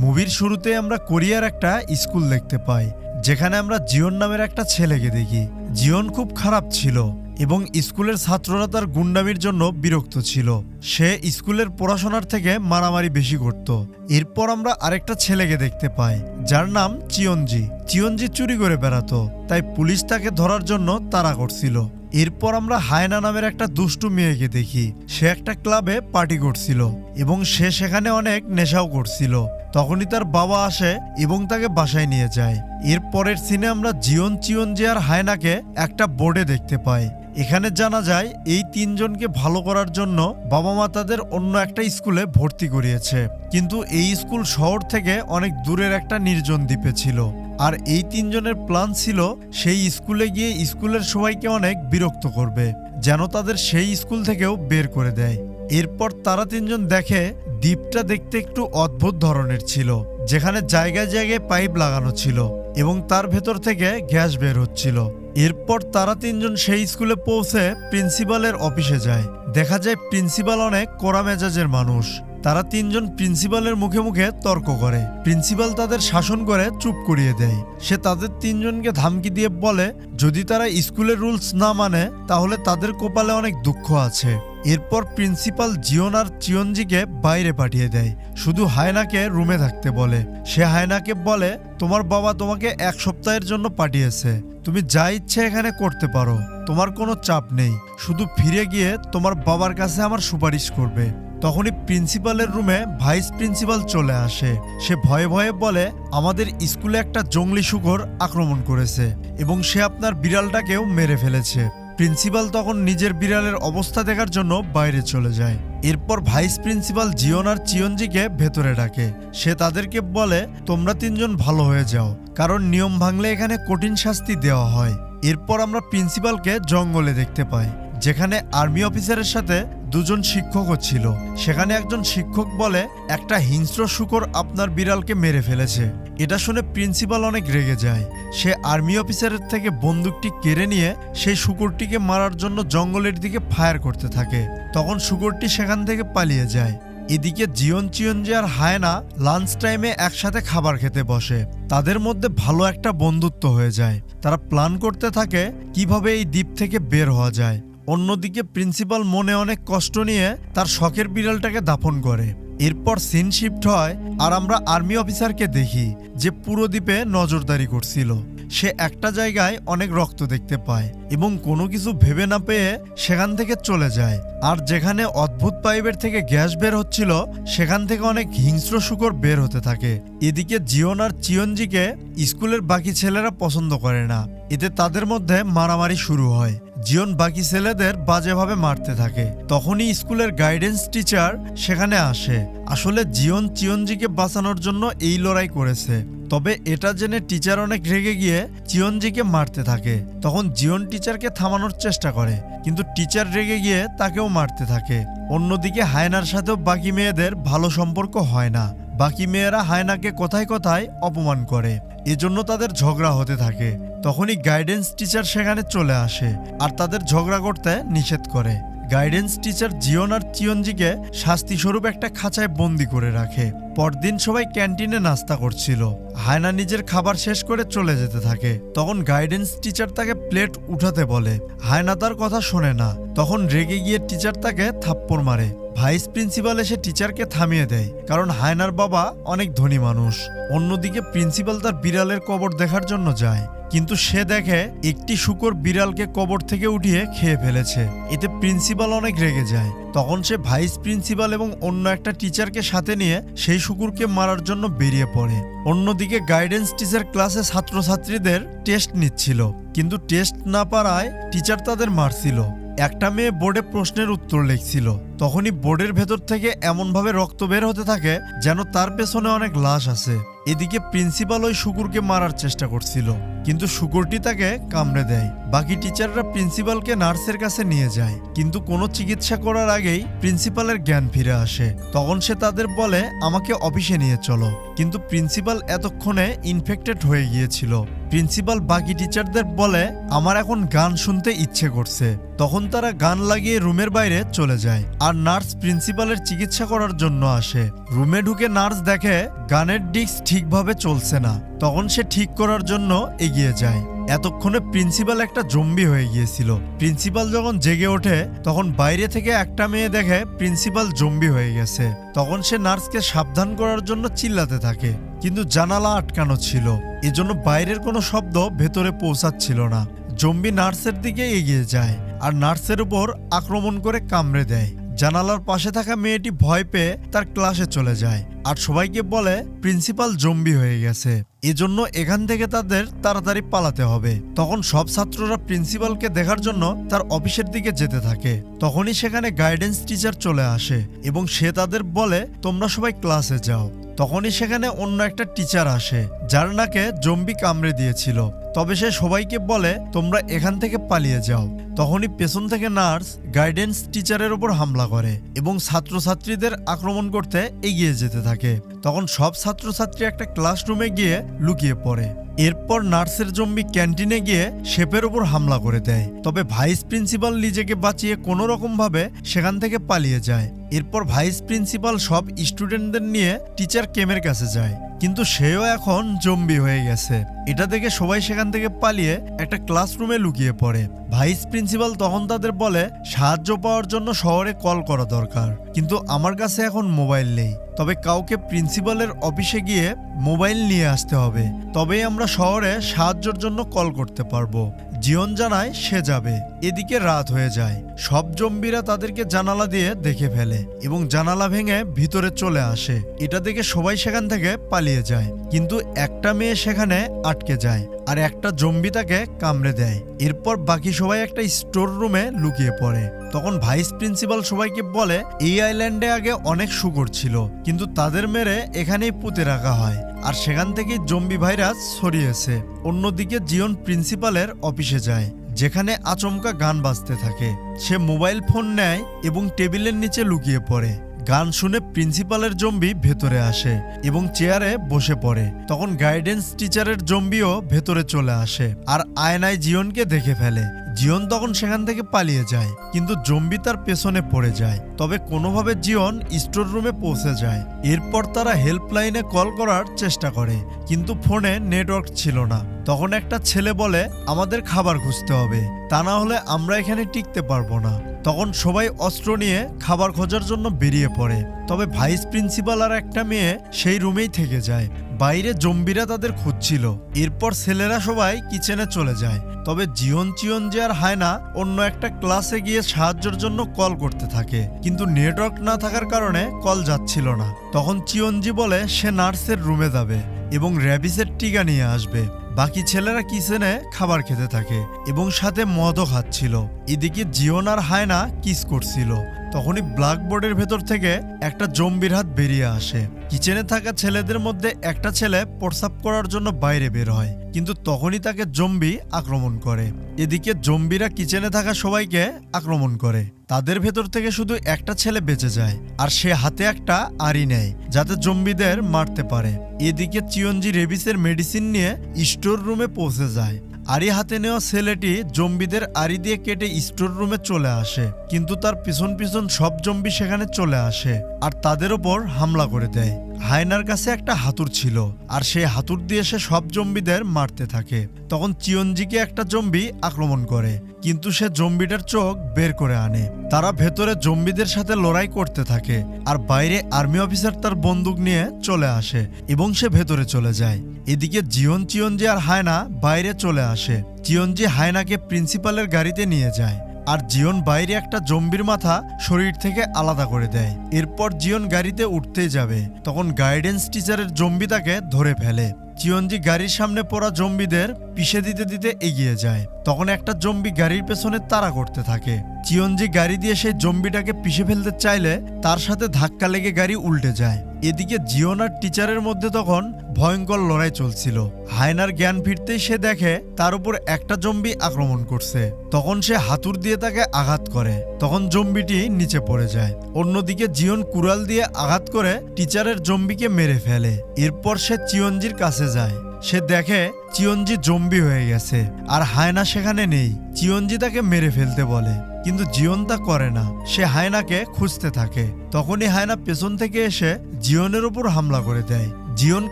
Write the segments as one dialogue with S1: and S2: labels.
S1: মুভির শুরুতে আমরা কোরিয়ার একটা স্কুল দেখতে পাই, যেখানে আমরা জিওন নামের একটা ছেলেকে দেখি। জিওন খুব খারাপ ছিল এবং স্কুলের ছাত্ররা তার গুন্ডামির জন্য বিরক্ত ছিল। সে স্কুলের পড়াশোনার থেকে মারামারি বেশি করত। এরপর আমরা আরেকটা ছেলেকে দেখতে পাই, যার নাম চিয়নজি। চিয়নজি চুরি করে বেড়াতো, তাই পুলিশ তাকে ধরার জন্য তাড়া করছিল। এরপর আমরা হায়না নামের একটা দুষ্টু মেয়েকে দেখি। সে একটা ক্লাবে পার্টি করছিল এবং সে সেখানে অনেক নেশাও করছিল। তখনই তার বাবা আসে এবং তাকে বাসায় নিয়ে যায়। এর পরের সিনে আমরা জিয়ন চিয়নজি আর হায়নাকে একটা বোর্ডে দেখতে পাই। এখানে জানা যায় এই তিনজনকে ভালো করার জন্য বাবা মা তাদের অন্য একটা স্কুলে ভর্তি করিয়েছে। কিন্তু এই স্কুল শহর থেকে অনেক দূরের একটা নির্জন দ্বীপে ছিল। আর এই তিনজনের প্ল্যান ছিল সেই স্কুলে গিয়ে স্কুলের সবাইকে অনেক বিরক্ত করবে, যেন তাদের সেই স্কুল থেকেও বের করে দেয়। এরপর তারা তিনজন দেখে দ্বীপটা দেখতে একটু অদ্ভুত ধরনের ছিল, যেখানে জায়গায় জায়গায় পাইপ লাগানো ছিল এবং তার ভেতর থেকে গ্যাস বের হচ্ছিল। এরপর তারা তিনজন সেই স্কুলে পৌঁছে প্রিন্সিপালের অফিসে যায়। দেখা যায় প্রিন্সিপাল অনেক কোরা মেজাজের মানুষ। তারা তিনজন প্রিন্সিপালের মুখে মুখে তর্ক করে। প্রিন্সিপাল তাদের শাসন করে, চুপ করিয়ে দেয়। সে তাদের তিনজনকে ধামকি দিয়ে বলে, যদি তারা স্কুলের রুলস না মানে তাহলে তাদের কপালে অনেক দুঃখ আছে। এরপর প্রিন্সিপাল জিওন আর চিয়নজিকে বাইরে পাঠিয়ে দেয়। শুধু হায়নাকে রুমে থাকতে বলে। সে হায়নাকে বলে, তোমার বাবা তোমাকে এক সপ্তাহের জন্য পাঠিয়েছে। তুমি যা ইচ্ছে এখানে করতে পারো। তোমার কোনো চাপ নেই। শুধু ফিরে গিয়ে তোমার বাবার কাছে আমার সুপারিশ করবে। তখনই প্রিন্সিপালের রুমে ভাইস প্রিন্সিপাল চলে আসে। সে ভয়ে ভয়ে বলে, আমাদের স্কুলে একটা জঙ্গলি শুকর আক্রমণ করেছে এবং সে আপনার বিড়ালটাকেও মেরে ফেলেছে। প্রিন্সিপাল তখন নিজের বিড়ালের অবস্থা দেখার জন্য বাইরে চলে যায়। এরপর ভাইস প্রিন্সিপাল জিওন আর চিয়নজিকে ভেতরে ডাকে। সে তাদেরকে বলে, তোমরা তিনজন ভালো হয়ে যাও, কারণ নিয়ম ভাঙলে এখানে কঠিন শাস্তি দেওয়া হয়। এরপর আমরা প্রিন্সিপালকে জঙ্গলে দেখতে পাই। যেখানে আর্মি অফিসারের সাথে দুজন শিক্ষকও ছিল সেখানে একজন শিক্ষক বলে, একটা হিংস্র শুকর আপনার বিড়ালকে মেরে ফেলেছে। এটা শুনে প্রিন্সিপাল অনেক রেগে যায়। সে আর্মি অফিসারের থেকে বন্দুকটি কেড়ে নিয়ে সেই শুকরটিকে মারার জন্য জঙ্গলের দিকে ফায়ার করতে থাকে। তখন শুকরটি সেখান থেকে পালিয়ে যায়। এদিকে জিয়ন চিয়নজি আর হায়না লাঞ্চ টাইমে একসাথে খাবার খেতে বসে। তাদের মধ্যে ভালো একটা বন্ধুত্ব হয়ে যায়। তারা প্ল্যান করতে থাকে, কীভাবে এই দ্বীপ থেকে বের হওয়া যায়। অন্যদিকে প্রিন্সিপাল মনে অনেক কষ্ট নিয়ে তার শখের বিড়ালটাকে দাফন করে। এরপর সিন শিফট হয় আর আমরা আর্মি অফিসারকে দেখি, যে পুরো দ্বীপে নজরদারি করছিল। সে একটা জায়গায় অনেক রক্ত দেখতে পায় এবং কোনো কিছু ভেবে না পেয়ে সেখান থেকে চলে যায়। আর যেখানে অদ্ভুত পাইপের থেকে গ্যাস বের হচ্ছিল, সেখান থেকে অনেক হিংস্র শুকর বের হতে থাকে। এদিকে জিওন আর চিয়নজিকে স্কুলের বাকি ছেলেরা পছন্দ করে না। এতে তাদের মধ্যে মারামারি শুরু হয়। জিওন বাকি ছেলেদের বাজেভাবে মারতে থাকে। তখনই স্কুলের গাইডেন্স টিচার সেখানে আসে। আসলে জিওন চিয়নজিকে বাঁচানোর জন্য এই লড়াই করেছে। তবে এটা জেনে টিচার অনেক রেগে গিয়ে চিয়নজিকে মারতে থাকে। তখন জিওন টিচারকে থামানোর চেষ্টা করে, কিন্তু টিচার রেগে গিয়ে তাকেও মারতে থাকে। অন্যদিকে হায়নার সাথেও বাকি মেয়েদের ভালো সম্পর্ক হয় না। বাকি মেয়েরা হায়নাকে কথায় কথায় অপমান করে। এজন্য তাদের ঝগড়া হতে থাকে। তখনই গাইডেন্স টিচার সেখানে চলে আসে আর তাদের ঝগড়া করতে নিষেধ করে। গাইডেন্স টিচার জিওন আর চিয়নজিকে শাস্তিস্বরূপ একটা খাঁচায় বন্দি করে রাখে। পরদিন সবাই ক্যান্টিনে নাস্তা করছিল। হায়না নিজের খাবার শেষ করে চলে যেতে থাকে। তখন গাইডেন্স টিচার তাকে প্লেট উঠাতে বলে। হায়না তার কথা শোনে না। তখন রেগে গিয়ে টিচার তাকে থাপ্পড় মারে। ভাইস প্রিন্সিপাল এসে টিচারকে থামিয়ে দেয়, কারণ হায়নার বাবা অনেক ধনী মানুষ। অন্যদিকে প্রিন্সিপাল তার বিড়ালের কবর দেখার জন্য যায়। কিন্তু সে দেখে একটি শুকর বিড়ালকে কবর থেকে উঠিয়ে খেয়ে ফেলেছে। এতে প্রিন্সিপাল অনেক রেগে যায়। তখন সে ভাইস প্রিন্সিপাল এবং অন্য একটা টিচারকে সাথে নিয়ে সেই শুকুরকে মারার জন্য বেরিয়ে পড়ে। অন্যদিকে গাইডেন্স টিচার ক্লাসে ছাত্রছাত্রীদের টেস্ট নিচ্ছিল। কিন্তু টেস্ট না পারায় টিচার তাদের মারছিল। একটা মেয়ে বোর্ডে প্রশ্নের উত্তর লিখছিল। তখনই বোর্ডের ভেতর থেকে এমনভাবে রক্ত বের হতে থাকে যেন তার পেছনে অনেক লাশ আছে। এদিকে প্রিন্সিপাল ওই শুকুরকে মারার চেষ্টা করছিল, কিন্তু শুকুরটি তাকে কামড়ে দেয়। বাকি টিচাররা প্রিন্সিপালকে নার্সের কাছে নিয়ে যায়, কিন্তু কোনো চিকিৎসা করার আগেই প্রিন্সিপালের জ্ঞান ফিরে আসে। তখন সে তাদের বলে, আমাকে অফিসে নিয়ে চলো। কিন্তু প্রিন্সিপাল এতক্ষণে ইনফেক্টেড হয়ে গিয়েছিল। প্রিন্সিপাল বাকি টিচারদের বলে, আমার এখন গান শুনতে ইচ্ছে করছে। তখন তারা গান লাগিয়ে রুমের বাইরে চলে যায়। আর আর নার্স প্রিন্সিপালের চিকিৎসা করার জন্য আসে। রুমে ঢুকে নার্স দেখে, গানের ডিস্ক ঠিকভাবে চলছে না। তখন সে ঠিক করার জন্য এগিয়ে যায়। এতক্ষণে প্রিন্সিপাল একটা জম্বি হয়ে গিয়েছিল। প্রিন্সিপাল যখন জেগে ওঠে, তখন বাইরে থেকে একটা মেয়ে দেখে প্রিন্সিপাল জম্বি হয়ে গেছে। তখন সে নার্সকে সাবধান করার জন্য চিল্লাতে থাকে, কিন্তু জানালা আটকানো ছিল। এজন্য বাইরের কোনো শব্দ ভেতরে পৌঁছাচ্ছিল না। জম্বি নার্সের দিকে এগিয়ে যায় আর নার্সের উপর আক্রমণ করে কামড়ে দেয়। জানালার পাশে থাকা মেয়েটি ভয় পেয়ে তার ক্লাসে চলে যায় আর সবাইকে বলে, প্রিন্সিপাল জম্বি হয়ে গেছে। এজন্য এখান থেকে তাদের তাড়াতাড়ি পালাতে হবে। তখন সব ছাত্ররা প্রিন্সিপালকে দেখার জন্য তার অফিসের দিকে যেতে থাকে। তখনই সেখানে গাইডেন্স টিচার চলে আসে এবং সে তাদের বলে, তোমরা সবাই ক্লাসে যাও। তখনই সেখানে অন্য একটা টিচার আসে, যার নাকে জম্বি কামড়ে দিয়েছিল। তবে সে সবাইকে বলে, তোমরা এখান থেকে পালিয়ে যাও। তখনই পেছন থেকে নার্স, গাইডেন্স টিচারের উপর হামলা করে এবং ছাত্রছাত্রীদের আক্রমণ করতে এগিয়ে যেতে থাকে। তখন সব ছাত্রছাত্রী একটা ক্লাসরুমে গিয়ে লুকিয়ে পড়ে। এরপর নার্সের জম্বি ক্যান্টিনে গিয়ে শেপের উপর হামলা করে দেয়। তবে ভাইস প্রিন্সিপাল নিজেকে বাঁচিয়ে কোনো রকম ভাবে সেখান থেকে পালিয়ে যায়। এরপর ভাইস প্রিন্সিপাল সব স্টুডেন্টদের নিয়ে টিচার কেমের কাছে যায়। কিন্তু সেও এখন জম্বি হয়ে গেছে। এটা দেখে সবাই সেখান থেকে পালিয়ে একটা ক্লাসরুমে লুকিয়ে পড়ে। ভাইস প্রিন্সিপাল তখন তাদের বলে, সাহায্য পাওয়ার জন্য শহরে কল করা দরকার। কিন্তু আমার কাছে এখন মোবাইল নেই। তবে কাউকে প্রিন্সিপালের অফিসে গিয়ে মোবাইল নিয়ে আসতে হবে। তবেই আমরা শহরে সাহায্যের জন্য কল করতে পারব। জিয়ন জানায়, সে যাবে। এদিকে রাত হয়ে যায়। সব জম্বিরা তাদেরকে জানালা দিয়ে দেখে ফেলে এবং জানালা ভেঙে ভিতরে চলে আসে। এটা দেখে সবাই সেখান থেকে পালিয়ে যায়। কিন্তু একটা মেয়ে সেখানে আটকে যায় আর একটা জম্বি তাকে কামড়ে দেয়। এরপর বাকি সবাই একটা স্টোর রুমে লুকিয়ে পড়ে। তখন ভাইস প্রিন্সিপাল সবাইকে বলে, এই আইল্যান্ডে আগে অনেক শুকর ছিল, কিন্তু তাদের মেরে এখানেই পুঁতে রাখা হয়। আর সেখান থেকে জম্বি ভাইরাস ছড়িয়েছে। অন্যদিকে জিওন প্রিন্সিপালের অফিসে যায়, যেখানে আচমকা গান বাজতে থাকে। সে মোবাইল ফোন নেয় এবং টেবিলের নিচে লুকিয়ে পড়ে। গান শুনে প্রিন্সিপালের জম্বি ভেতরে আসে এবং চেয়ারে বসে পড়ে। তখন গাইডেন্স টিচারের জম্বিও ভেতরে চলে আসে আর আয়নায় জিয়নকে দেখে ফেলে। জিয়ন তখন সেখান থেকে পালিয়ে যায়, কিন্তু জম্বি তার পেছনে পড়ে যায়। তবে কোনোভাবে জিয়ন স্টোর রুমে পৌঁছে যায়। এরপর তারা হেল্পলাইনে কল করার চেষ্টা করে, কিন্তু ফোনে নেটওয়ার্ক ছিল না। তখন একটা ছেলে বলে, আমাদের খাবার খুঁজতে হবে। তা না হলে আমরা এখানে টিকতে পারব না। তখন সবাই অস্ত্র নিয়ে খাবার খোঁজার জন্য বেরিয়ে পড়ে। তবে ভাইস প্রিন্সিপাল আর একটা মেয়ে সেই রুমেই থেকে যায়। বাইরে জম্বিরা তাদের খুঁজছিল। এরপর ছেলেরা সবাই কিচেনে চলে যায়। তবে জিয়ন চিয়ন যে আর হায়না অন্য একটা ক্লাসে গিয়ে সাহায্যের জন্য কল করতে থাকে। কিন্তু নেটওয়ার্ক না থাকার কারণে কল যাচ্ছিল না। তখন চিয়নজি বলে, সে নার্সের রুমে যাবে। এবং র্যাবিসের টিকা নিয়ে আসবে। বাকি ছেলেরা কিচেনে খাবার খেতে থাকে এবং সাথে মদও খাচ্ছিল। এদিকে জিওন আর হায়না কিস করছিল। তখনই ব্ল্যাকবোর্ডের ভেতর থেকে একটা জম্বির হাত বেরিয়ে আসে। কিচেনে থাকা ছেলেদের মধ্যে একটা ছেলে প্রস্রাব করার জন্য বাইরে বের হয়। কিন্তু তখনই তাকে জম্বি আক্রমণ করে। এদিকে জম্বিরা কিচেনে থাকা সবাইকে আক্রমণ করে। তাদের ভেতর থেকে শুধু একটা ছেলে বেঁচে যায়, আর সে হাতে একটা আড়ি নেয়, যাতে জম্বিদের মারতে পারে। এদিকে চিয়ঞ্জি রেবিসের মেডিসিন নিয়ে স্টোর রুমে পৌঁছে যায়। আড়ি হাতে নেওয়া ছেলেটি জম্বিদের আড়ি দিয়ে কেটে স্টোর রুমে চলে আসে, কিন্তু তার পিছন পিছন সব জম্বি সেখানে চলে আসে, আর তাদের ওপর হামলা করে দেয়। হায়নার কাছে একটা হাতুর ছিল, আর সেই হাতুর দিয়ে সে সব জম্বিদের মারতে থাকে। তখন চিয়ঞ্জিকে একটা জম্বি আক্রমণ করে, কিন্তু সে জম্বিটার চোখ বের করে আনে। তারা ভেতরে জম্বিদের সাথে লড়াই করতে থাকে, আর বাইরে আর্মি অফিসার তার বন্দুক নিয়ে চলে আসে এবং সে ভেতরে চলে যায়। এদিকে জিয়ন চিয়ঞ্জি আর হায়না বাইরে চলে আসে। চিয়ঞ্জি হায়নাকে প্রিন্সিপালের গাড়িতে নিয়ে যায়। আর জিয়ন বাইরে একটা জম্বির মাথা শরীর থেকে আলাদা করে দেয়। এরপর জিয়ন গাড়িতে উঠতেই যাবে। তখন গাইডেন্স টিচারের জম্বি তাকে ধরে ফেলে। চিয়ঞ্জি গাড়ির সামনে পড়া জম্বিদের পিষে দিতে দিতে এগিয়ে যায়। তখন একটা জম্বি গাড়ির পেছনে তাড়া করতে থাকে। চিয়ঞ্জি গাড়ি দিয়ে সেই জম্বিটাকে পিষে ফেলতে চাইলে তার সাথে ধাক্কা লেগে গাড়ি উল্টে যায়। এদিকে জিওনার টিচারের মধ্যে তখন ভয়ঙ্কর লড়াই চলছিল। হায়নার জ্ঞান ফিরতেই সে দেখে তার উপর একটা জম্বি আক্রমণ করছে। তখন সে হাতুর দিয়ে তাকে আঘাত করে। তখন জম্বিটি নিচে পড়ে যায়। অন্যদিকে জিওন কুড়াল দিয়ে আঘাত করে টিচারের জম্বিকে মেরে ফেলে। এরপর সে চিয়ঞ্জির কাছে যায়। সে দেখে চিয়ঞ্জি জম্বি হয়ে গেছে। আর হায়না সেখানে নেই। চিয়ঞ্জি তাকে মেরে ফেলতে বলে। কিন্তু জিয়ন তা করে না। সে হায়নাকে খুঁজতে থাকে। তখনই হায়না পেছন থেকে এসে জিয়নের উপর হামলা করে দেয়। জিয়ন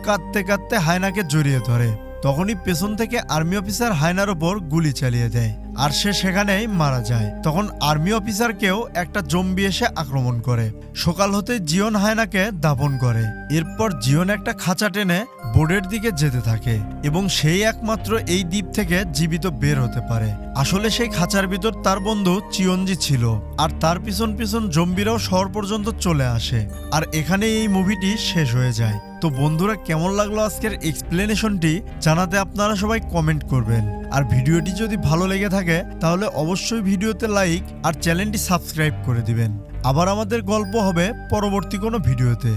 S1: কাঁদতে কাঁদতে হায়নাকে জড়িয়ে ধরে। তখনই পেছন থেকে আর্মি অফিসার হায়নার ওপর গুলি চালিয়ে দেয়। আর সে সেখানেই মারা যায়। তখন আর্মি অফিসারকেও একটা জম্বি এসে আক্রমণ করে। সকাল হতে জিয়ন হায়নাকে দাপন করে। এরপর জিয়ন একটা খাঁচা টেনে বোর্ডের দিকে যেতে থাকে এবং সেই একমাত্র এই দ্বীপ থেকে জীবিত বের হতে পারে। আসলে সেই খাঁচার ভিতর তার বন্ধু চিয়ঞ্জি ছিল আর তার পিছন পিছন জম্বিরাও শহর পর্যন্ত চলে আসে। আর এখানে এই মুভিটি শেষ হয়ে যায়। তো বন্ধুরা, কেমন লাগল আজকের এক্সপ্লেনেশনটি জানাতে আপনারা সবাই কমেন্ট করবেন। আর ভিডিওটি যদি ভালো লেগে থাকে, তাহলে অবশ্যই ভিডিওতে লাইক আর চ্যানেলটি সাবস্ক্রাইব করে দিবেন। আবার আমাদের গল্প হবে পরবর্তী কোনো ভিডিওতে।